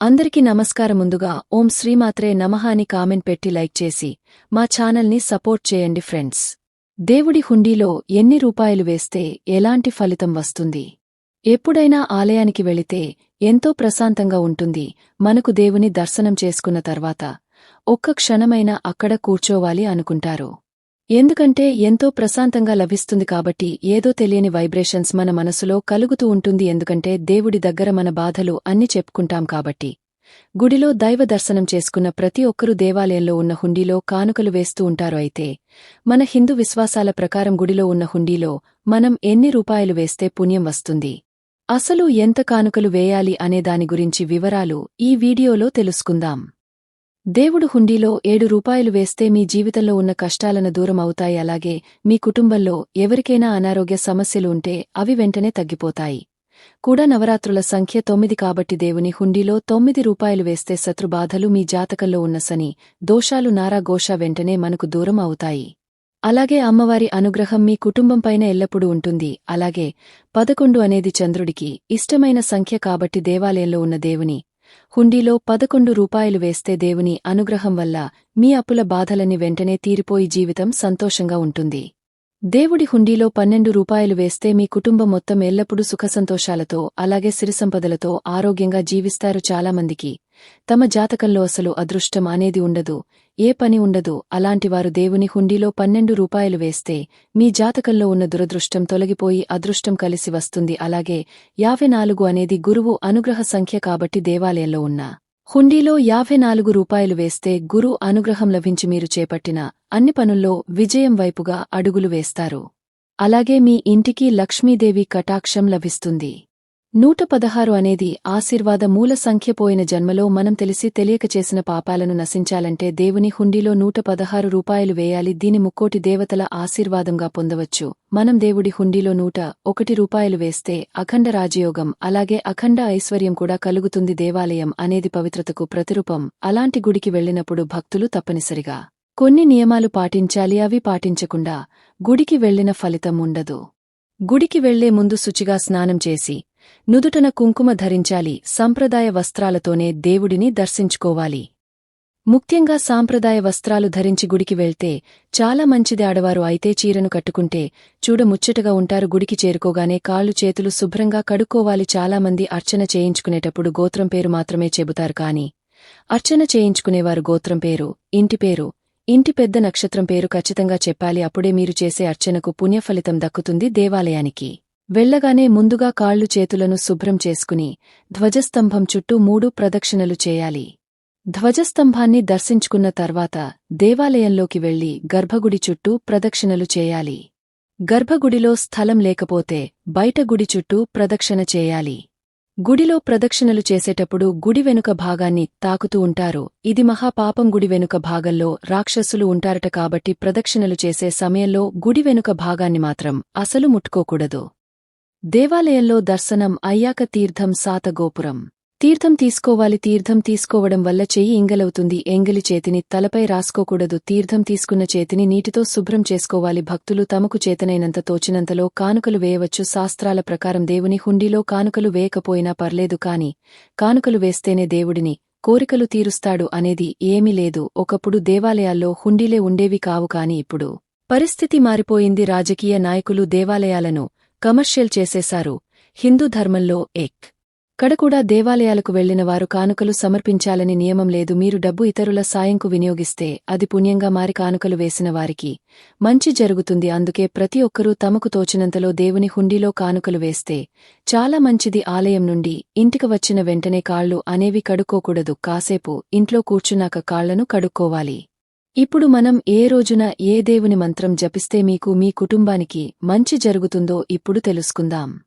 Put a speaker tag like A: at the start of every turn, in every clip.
A: అందరికీ నమస్కారం ముందుగా ఓం శ్రీమాత్రే నమః అని కామెంట్ పెట్టి లైక్ చేసి మా ఛానల్ని సపోర్ట్ చేయండి ఫ్రెండ్స్. దేవుడి హుండీలో ఎన్ని రూపాయలు వేస్తే ఎలాంటి ఫలితం వస్తుంది? ఎప్పుడైనా ఆలయానికి వెళితే ఎంతో ప్రశాంతంగా ఉంటుంది. మనకు దేవుని దర్శనం చేసుకున్న తర్వాత ఒక్క క్షణమైనా అక్కడ కూర్చోవాలి అనుకుంటారు. ఎందుకంటే ఎంతో ప్రశాంతంగా లభిస్తుంది కాబట్టి ఏదో తెలియని వైబ్రేషన్స్ మన మనసులో కలుగుతూ ఉంటుంది ఎందుకంటే దేవుడి దగ్గర మన బాధలు అన్ని చెప్పుకుంటాం కాబట్టి. గుడిలో దైవ దర్శనం చేసుకున్న ప్రతి ఒక్కరూ దేవాలయంలో ఉన్న హుండీలో కానుకలు వేస్తూ ఉంటారు అయితే మన హిందూ విశ్వాసాల ప్రకారం గుడిలో ఉన్న హుండీలో మనం ఎన్ని రూపాయలు వేస్తే పుణ్యం వస్తుంది? అసలు ఎంత కానుకలు వేయాలి అనే దాని గురించి వివరాలు ఈ వీడియోలో తెలుసుకుందాం. దేవుడు హుండీలో ఏడు రూపాయలు వేస్తే మీ జీవితంలో ఉన్న కష్టాలను దూరం అవుతాయి. అలాగే మీ కుటుంబంలో ఎవరికైనా అనారోగ్య సమస్యలు ఉంటే అవి వెంటనే తగ్గిపోతాయి. కూడా నవరాత్రుల సంఖ్య తొమ్మిది కాబట్టి దేవుని హుండీలో తొమ్మిది రూపాయలు వేస్తే శత్రుబాధలు మీ జాతకంలో ఉన్న శని దోషాలు నారాఘోష వెంటనే మనకు దూరం అవుతాయి. అలాగే అమ్మవారి అనుగ్రహం మీ కుటుంబంపైన ఎల్లప్పుడూ ఉంటుంది. అలాగే పదకొండు అనేది చంద్రుడికి ఇష్టమైన సంఖ్య కాబట్టి దేవాలయంలో ఉన్న దేవుని హుండీలో పదకొండు రూపాయలు వేస్తే దేవుని అనుగ్రహం వల్ల మీ అప్పుల బాధలని వెంటనే తీరిపోయి జీవితం సంతోషంగా ఉంటుంది. దేవుడి హుండీలో పన్నెండు రూపాయలు వేస్తే మీ కుటుంబం మొత్తం ఎల్లప్పుడూ సుఖసంతోషాలతో అలాగే సిరిసంపదలతో ఆరోగ్యంగా జీవిస్తారు చాలామందికి. తమ జాతకంలో అసలు అదృష్టం అనేది ఉండదు ఏ పని ఉండదు. అలాంటివారు దేవుని హుండీలో పన్నెండు రూపాయలు వేస్తే మీ జాతకంలో ఉన్న దురదృష్టం తొలగిపోయి అదృష్టం కలిసి వస్తుంది. అలాగే యాభై నాలుగు అనేది గురువు అనుగ్రహ సంఖ్య కాబట్టి దేవాలయంలో ఉన్న హుండీలో యాభై నాలుగు రూపాయలు వేస్తే గురు అనుగ్రహం లభించి మీరు చేపట్టిన అన్ని పనుల్లో విజయం వైపుగా అడుగులు వేస్తారు. అలాగే మీ ఇంటికి లక్ష్మీదేవి కటాక్షం లభిస్తుంది. నూట పదహారు అనేది ఆశీర్వాద మూల సంఖ్య పోయిన జన్మలో మనం తెలిసి తెలియక చేసిన పాపాలను నశించాలంటే దేవుని హుండీలో నూట పదహారు రూపాయలు వేయాలి. దీని ముక్కోటి దేవతల ఆశీర్వాదంగా పొందవచ్చు. మనం దేవుడి హుండీలో నూట ఒకటి రూపాయలు వేస్తే అఖండ రాజయోగం అలాగే అఖండ ఐశ్వర్యం కూడా కలుగుతుంది. దేవాలయం అనేది పవిత్రతకు ప్రతిరూపం. అలాంటి గుడికి వెళ్ళినప్పుడు భక్తులు తప్పనిసరిగా కొన్ని నియమాలు పాటించాలి. అవి పాటించకుండా గుడికి వెళ్ళిన ఫలితం ఉండదు. గుడికి వెళ్ళే ముందు శుచిగా స్నానం చేసి నుదుటన కుంకుమ ధరించాలి. సంప్రదాయ వస్త్రాలతోనే దేవుడిని దర్శించుకోవాలి. ముఖ్యంగా సాంప్రదాయ వస్త్రాలు ధరించి గుడికి వెళ్తే చాలా మంచిది ఆడవారు అయితే చీరను కట్టుకుంటే చూడముచ్చటగా ఉంటారు గుడికి చేరుకోగానే కాళ్ళు చేతులు శుభ్రంగా కడుక్కోవాలి. చాలామంది అర్చన చేయించుకునేటప్పుడు గోత్రం పేరు మాత్రమే చెబుతారు కాని అర్చన చేయించుకునేవారు గోత్రం పేరు ఇంటి పేరు ఇంటి పెద్ద నక్షత్రం పేరు ఖచ్చితంగా చెప్పాలి. అప్పుడే మీరు చేసే అర్చనకు పుణ్యఫలితం దక్కుతుంది దేవాలయానికి. వెళ్ళగానే ముందుగా కాళ్ళు చేతులను శుభ్రం చేసుకుని ధ్వజస్తంభం చుట్టూ మూడు ప్రదక్షిణలు చేయాలి. ధ్వజస్తంభాన్ని దర్శించుకున్న తర్వాత దేవాలయంలోకి వెళ్ళి గర్భగుడి చుట్టూ ప్రదక్షిణలు చేయాలి. గర్భగుడిలో స్థలం లేకపోతే బయట గుడి చుట్టూ ప్రదక్షిణ చేయాలి. గుడిలో ప్రదక్షిణలు చేసేటప్పుడు గుడి వెనుక భాగాన్ని తాకుతూ ఉంటారు. ఇది మహాపాపం గుడి వెనుక భాగంలో రాక్షసులు ఉంటారట కాబట్టి ప్రదక్షిణలు చేసే సమయంలో గుడి వెనుక భాగాన్ని మాత్రం అసలు ముట్టుకోకూడదు. దేవాలయంలో దర్శనం అయ్యాక తీర్థం సాతగోపురం. తీర్థం తీసుకోవాలి తీర్థం తీసుకోవడం వల్ల చెయ్యి ఇంగలవుతుంది. ఎంగిలి చేతిని తలపై రాసుకోకూడదు. తీర్థం తీసుకున్న చేతిని నీటితో శుభ్రం చేసుకోవాలి. భక్తులు తమకు చేతనైనంత తోచినంతలో కానుకలు వేయవచ్చు. శాస్త్రాల ప్రకారం దేవుని హుండీలో కానుకలు వేయకపోయినా పర్లేదు కాని కానుకలు వేస్తేనే దేవుడిని కోరికలు తీరుస్తాడు అనేది ఏమీ లేదు. ఒకప్పుడు దేవాలయాల్లో హుండీలే ఉండేవి కావు కాని ఇప్పుడు పరిస్థితి మారిపోయింది. రాజకీయ నాయకులు దేవాలయాలను కమర్షియల్ చేసేశారు. హిందూ ధర్మంలో ఎక్ కడకూడా దేవాలయాలకు వెళ్ళిన వారు కానుకలు సమర్పించాలని నియమం లేదు. మీరు డబ్బు ఇతరుల సాయంకు వినియోగిస్తే అది పుణ్యంగా మారి కానుకలు వేసిన వారికి మంచి జరుగుతుంది. అందుకే ప్రతి ఒక్కరూ తమకు తోచినంతలో దేవుని హుండీలో కానుకలు వేస్తే చాలా మంచిది. ఆలయం నుండి ఇంటికి వచ్చిన వెంటనే కాళ్ళు అనేవి కడుక్కోకూడదు. కాసేపు ఇంట్లో కూర్చున్నాక కాళ్ళను కడుక్కోవాలి. ఇప్పుడు మనం ఏ రోజున ఏ దేవుని మంత్రం జపిస్తే మీకు మీ కుటుంబానికి మంచి జరుగుతుందో ఇప్పుడు తెలుసుకుందాం.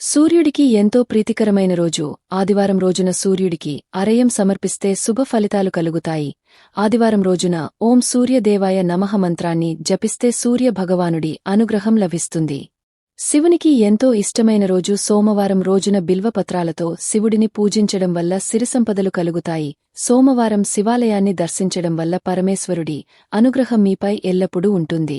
A: సూర్యుడికి ఎంతో ప్రీతికరమైన రోజు. ఆదివారం రోజున సూర్యుడికి అరయం సమర్పిస్తే శుభ ఫలితాలు కలుగుతాయి. ఆదివారం రోజున ఓం సూర్యదేవాయ నమః మంత్రాన్ని జపిస్తే సూర్య భగవానుడి అనుగ్రహం లభిస్తుంది. శివునికి ఎంతో ఇష్టమైన రోజు సోమవారం రోజున బిల్వపత్రాలతో శివుడిని పూజించడం వల్ల సిరిసంపదలు కలుగుతాయి. సోమవారం శివాలయాన్ని దర్శించడం వల్ల పరమేశ్వరుడి అనుగ్రహం మీపై ఎల్లప్పుడూ ఉంటుంది.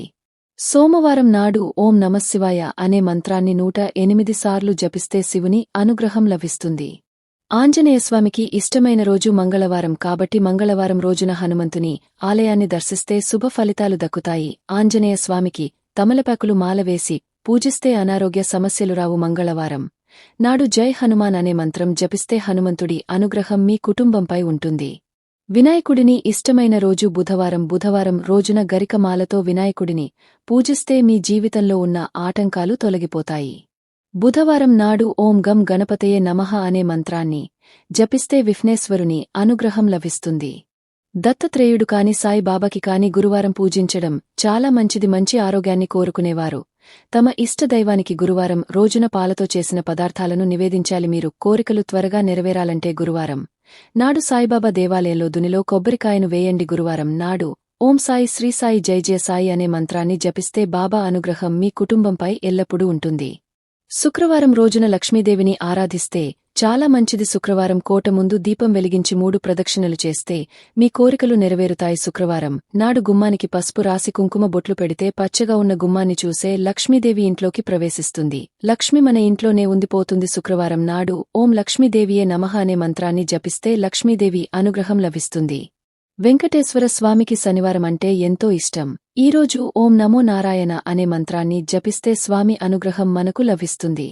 A: సోమవారం నాడు ఓం నమశివాయ అనే మంత్రాన్ని నూట ఎనిమిది సార్లు జపిస్తే శివుని అనుగ్రహం లభిస్తుంది. ఆంజనేయస్వామికి ఇష్టమైన రోజు మంగళవారం కాబట్టి మంగళవారం రోజున హనుమంతుని ఆలయాన్ని దర్శిస్తే శుభ ఫలితాలు దక్కుతాయి. ఆంజనేయస్వామికి తమలపాకులు మాలవేసి పూజిస్తే అనారోగ్య సమస్యలు రావు మంగళవారం. నాడు జై హనుమాన్ అనే మంత్రం జపిస్తే హనుమంతుడి అనుగ్రహం మీ కుటుంబంపై ఉంటుంది. వినాయకుడిని ఇష్టమైన రోజు బుధవారం బుధవారం రోజున గరికమాలతో వినాయకుడిని పూజిస్తే మీ జీవితంలో ఉన్న ఆటంకాలు తొలగిపోతాయి. బుధవారం నాడు ఓం గం గణపతయే నమః అనే మంత్రాన్ని జపిస్తే విఘ్నేశ్వరుని అనుగ్రహం లభిస్తుంది. దత్తత్రేయుడు కాని సాయిబాబాకి కాని గురువారం పూజించడం చాలా మంచిది మంచి ఆరోగ్యాన్ని కోరుకునేవారు. తమ ఇష్టదైవానికి గురువారం రోజున పాలతో చేసిన పదార్థాలను నివేదించాలి మీరు. కోరికలు త్వరగా నెరవేరాలంటే గురువారం. నాడు సాయిబాబా దేవాలయంలో దునిలో కొబ్బరికాయను వేయండి గురువారం. నాడు ఓం సాయి శ్రీ సాయి జై జయ సాయి అనే మంత్రాన్ని జపిస్తే బాబా అనుగ్రహం మీ కుటుంబంపై ఎల్లప్పుడూ ఉంటుంది. శుక్రవారం రోజున లక్ష్మీదేవిని ఆరాధిస్తే చాలా మంచిది శుక్రవారం. కోట ముందు దీపం వెలిగించి మూడు ప్రదక్షిణలు చేస్తే మీ కోరికలు నెరవేరుతాయి శుక్రవారం. నాడు గుమ్మానికి పసుపు రాసి కుంకుమ బొట్లు పెడితే పచ్చగా ఉన్న గుమ్మాన్ని చూసే లక్ష్మీదేవి ఇంట్లోకి ప్రవేశిస్తుంది. లక్ష్మి మన ఇంట్లోనే ఉండిపోతుంది శుక్రవారం నాడు. ఓం లక్ష్మీదేవియే నమః అనే మంత్రాన్ని జపిస్తే లక్ష్మీదేవి అనుగ్రహం లభిస్తుంది. వెంకటేశ్వర స్వామికి శనివారం అంటే ఎంతో ఇష్టం. ఈరోజు ఓం నమో నారాయణ అనే మంత్రాన్ని జపిస్తే స్వామి అనుగ్రహం మనకు లభిస్తుంది.